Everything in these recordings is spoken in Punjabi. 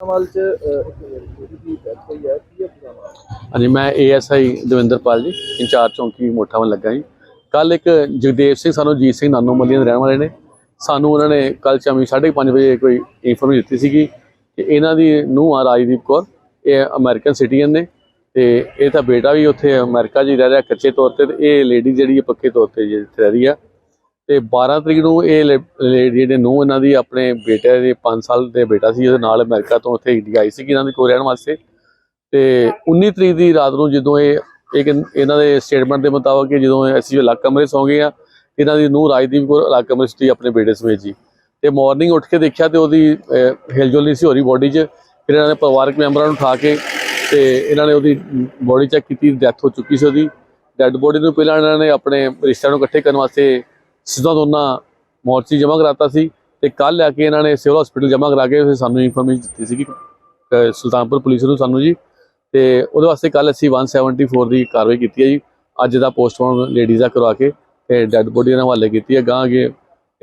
ਮਾਲ ਚ ਅਹ, ਇੱਕ ਲੜਕੀ ਡੈਥ ਹੋਈ ਹੈ ਕੀ ਹੈ ਪੂਰਾ ਮਾਮਲਾ ਹਾਂਜੀ ਮੈਂ ਏਐਸਆਈ ਦਵਿੰਦਰਪਾਲ ਜੀ ਇੰਚਾਰਜ ਚੌਂਕੀ ਮੋਠਾ ਵੱਲ ਲੱਗਾ ਜੀ। ਕੱਲ ਇੱਕ ਜਗਦੇਵ ਸਿੰਘ ਸਾਨੂੰ ਜੀਤ ਸਿੰਘ ਨਾਨੋ ਮੱਲੀਆਂ ਦੇ ਰਹਿਣ ਵਾਲੇ ਨੇ। ਸਾਨੂੰ ਉਹਨਾਂ ਨੇ ਕੱਲ ਸ਼ਾਮੀ 5:30 ਵਜੇ ਕੋਈ ਇਨਫੋਰਮੇਸ਼ਨ ਦਿੱਤੀ ਸੀਗੀ ਕਿ ਇਹਨਾਂ ਦੀ ਨੂੰਹ ਆ ਰਾਜਦੀਪ ਕੌਰ ਇਹ ਅਮਰੀਕਨ ਸਿਟੀਜ਼ਨ ਨੇ ਤੇ ਇਹ ਤਾਂ ਬੇਟਾ ਵੀ ਉੱਥੇ ਅਮਰੀਕਾ 'ਚ ਹੀ ਰਹਿ ਰਿਹਾ ਕੱਚੇ ਤੌਰ ਤੇ ਤੇ ਇਹ ਲੇਡੀ ਜਿਹੜੀ ਹੈ ਪੱਕੇ ਤੌਰ ਤੇ ਜੀ ਇੱਥੇ ਰਹਿ ਰਹੀ ਆ ਤੇ 12 ਤਰੀਕ ਨੂੰ ਇਹ ਲੇਡੀ ਜਿਹੜੇ ਨੂੰ ਇਹਨਾਂ ਦੀ ਆਪਣੇ ਬੇਟੇ ਦੇ 5 ਸਾਲ ਦੇ ਬੇਟਾ ਸੀ ਉਹਦੇ ਨਾਲ ਅਮਰੀਕਾ ਤੋਂ ਉੱਥੇ ਇੰਡੀਆ ਆਈ ਸੀ ਇਹਨਾਂ ਦੀ ਕੋਲ ਰਹਿਣ ਵਾਸਤੇ। ਤੇ 19 ਤਰੀਕ ਦੀ ਰਾਤ ਨੂੰ ਜਦੋਂ ਇਹ ਇਹ ਕਹਿੰ- ਇਹਨਾਂ ਦੇ ਸਟੇਟਮੈਂਟ ਦੇ ਮੁਤਾਬਕ ਕਿ ਜਦੋਂ ਅਸੀਂ ਅਲੱਗ ਕਮਰੇ ਸੌਂ ਗਏ ਆ ਇਹਨਾਂ ਦੀ ਨੂੰ ਰਾਜਦੀਪ ਕੋਲ ਅਲੱਗ ਕਮਰੇ 'ਚ ਆਪਣੇ ਬੇਟੇ ਸਮੇਤ ਜੀ। ਤੇ ਮਾਰਨਿੰਗ ਉੱਠ ਕੇ ਦੇਖਿਆ ਤੇ ਉਹਦੀ ਅਹ, ਹਿਲਜੁਲ ਨਹੀਂ ਸੀ ਹੋ ਰਹੀ ਬੋਡੀ 'ਚ ਫਿਰ ਇਹਨਾਂ ਨੇ ਪਰਿਵਾਰਕ ਮੈਂਬਰਾਂ ਨੂੰ ਉਠਾ ਕੇ ਤੇ ਇਹਨਾਂ ਨੇ ਉਹਦੀ ਬੋਡੀ ਚੈੱਕ ਕੀਤੀ ਡੈਥ ਹੋ ਚੁੱਕੀ ਸੀ ਉਹਦੀ। ਡੈੱਡ ਬੋਡੀ ਨੂੰ ਪਹਿਲਾਂ ਇਹਨਾਂ ਨੇ ਆਪਣੇ ਰਿਸ਼ਤਿਆਂ ਨੂੰ ਇਕੱਠੇ ਕਰਨ ਵਾਸਤੇ ਸਿੱਧਾ ਦੋਨਾ ਮੋਰਚੀ ਜਮ੍ਹਾਂ ਕਰਾਤਾ ਸੀ ਤੇ ਕੱਲ ਲਿਆ ਕੇ ਇਹਨਾਂ ਨੇ ਸਿਵਲ ਹਸਪੀਟਲ ਜਮ੍ਹਾਂ ਕਰਾ ਕੇ ਸਾਨੂੰ ਇਨਫੋਰਮੇਸ਼ਨ ਦਿੱਤੀ ਸੀ ਕਿ ਸੁਲਤਾਨਪੁਰ ਪੁਲਿਸ ਨੂੰ ਸਾਨੂੰ ਜੀ। ਤੇ ਉਹਦੇ ਵਾਸਤੇ ਕੱਲ ਅਸੀਂ 174 ਦੀ ਕਾਰਵਾਈ ਕੀਤੀ ਹੈ ਜੀ। ਅੱਜ ਦਾ ਪੋਸਟਮਾਰਟਮ ਲੇਡੀਜ਼ ਦਾ ਕਰਵਾ ਕੇ ਤੇ ਡੈੱਡ ਬੋਡੀ ਨਾਲ ਹਵਾਲੇ ਕੀਤੀ ਹੈ। ਗਾਂ ਅਗੇ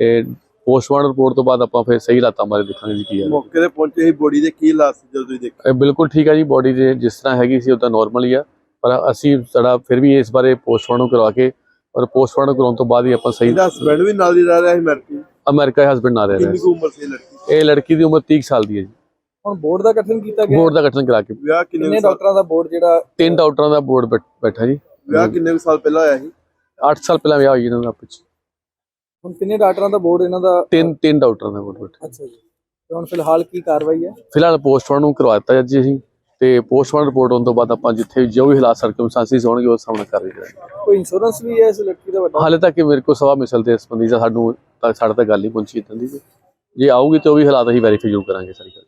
ਇਹ ਪੋਸਟਮਾਰਟਮ ਰਿਪੋਰਟ ਤੋਂ ਬਾਅਦ ਆਪਾਂ ਫਿਰ ਸਹੀ ਹਾਲਾਤਾਂ ਬਾਰੇ ਦੇਖਾਂਗੇ ਜੀ ਕੀ ਹੈ। ਮੌਕੇ ਤੇ ਪਹੁੰਚੇ ਸੀ ਬੋਡੀ ਦੇ ਕੀ ਹਾਲਾਤ ਸੀ ਜਦੋਂ ਤੁਸੀਂ ਦੇਖਿਆ ਇਹ ਬਿਲਕੁਲ ਠੀਕ ਹੈ ਜੀ। ਬੋਡੀ ਦੇ ਜਿਸ ਤਰ੍ਹਾਂ ਹੈਗੀ ਸੀ ਉਹ ਤਾਂ ਨਾਰਮਲ ਹੀ ਆ। ਪਰ ਅਸੀਂ ਸਾਡਾ ਫਿਰ ਵੀ ਇਸ ਬਾਰੇ ਪੋਸਟਮਾਰਟਮ ਕਰਵਾ ਕੇ ਔਰ ਪੋਸਟਮਾਰਟਮ ਕਰਾਉਣ ਤੋਂ ਬਾਅਦ ਹੀ ਆਪਾਂ ਸਹੀ ਇਹਦਾ ਹਸਬੰਡ ਵੀ ਨਾਲ ਹੀ ਰਹਿ ਰਿਹਾ ਸੀ ਅਮਰੀਕੀ? ਅਮਰੀਕਾ ਹਸਬੰਡ ਨਾਲ ਰਹਿ ਰਿਹਾ ਕਿੰਨੀ ਕੁ ਉਮਰ ਸੀ ਇਹ ਲੜਕੀ ਇਹ ਲੜਕੀ ਦੀ ਉਮਰ 30 ਸਾਲ ਦੀ ਹੈ ਜੀ। ਹੁਣ ਬੋਰਡ ਦਾ ਗਠਨ ਕੀਤਾ ਗਿਆ। ਬੋਰਡ ਦਾ ਗਠਨ ਕਰਾ ਕੇ ਵਿਆਹ ਕਿੰਨੇ ਕਿੰਨੇ ਕੁ ਸਾਲ? ਡਾਕਟਰਾਂ ਦਾ ਬੋਰਡ ਜਿਹੜਾ ਤਿੰਨ ਡਾਕਟਰਾਂ ਦਾ ਬੋਰਡ ਬੈਠਾ ਜੀ। ਵਿਆਹ ਕਿੰਨੇ ਕੁ ਸਾਲ ਪਹਿਲਾਂ ਹੋਇਆ ਸੀ? 8 ਸਾਲ ਪਹਿਲਾਂ ਵਿਆਹ ਹੋਈ ਇਹਨਾਂ ਦਾ ਆਪਸ 'ਚ। ਹੁਣ ਕਿੰਨੇ ਡਾਕਟਰਾਂ ਦਾ ਬੋਰਡ ਇਹਨਾਂ ਦਾ ਤਿੰਨ ਤਿੰਨ ਡਾਕਟਰਾਂ ਦਾ ਬੋਰਡ ਬੈਠਾ। ਅੱਛਾ ਜੀ। ਤੇ ਹੁਣ ਫਿਲਹਾਲ ਕੀ ਕਾਰਵਾਈ ਹੈ? ਫਿਲਹਾਲ ਪੋਸਟਮਾਰਟਮ ਕਰਵਾ ਦਿੱਤਾ ਜੀ ਅਸੀਂ। ਤੇ ਪੋਸਟਮਾਰਟਮ ਰਿਪੋਰਟ ਆਉਣ ਤੋਂ ਬਾਅਦ ਆਪਾਂ ਜਿੱਥੇ ਵੀ ਜੋ ਵੀ ਹਾਲਾਤ ਸਰਕਮਸਟੈਂਸਿਸ ਹੋਣਗੇ ਉਸ ਸਾਹਮਣੇ ਕਰ ਰਹੇ ਹਾਂ। ਕੋਈ ਇੰਸ਼ੋਰੈਂਸ ਵੀ ਹੈ ਇਸ ਲੜਕੀ ਦਾ ਵੱਡਾ? ਹਾਲੇ ਤੱਕ ਮੇਰੇ ਕੋਲ ਸਵਾ ਮਿਸਲ ਦੇ ਸੰਬੰਧੀ ਜਾਂ ਸਾਨੂੰ ਸਾਡੇ ਤੱਕ ਗੱਲ ਨਹੀਂ ਪਹੁੰਚੀ ਇਦਾਂ ਦੀ ਜੇ ਆਊਗੀ ਤਾਂ ਉਹ ਵੀ ਹਾਲਾਤ ਅਸੀਂ ਵੈਰੀਫਾਈ ਜ਼ਰੂਰ ਕਰਾਂਗੇ ਸਾਰੀ ਗੱਲ।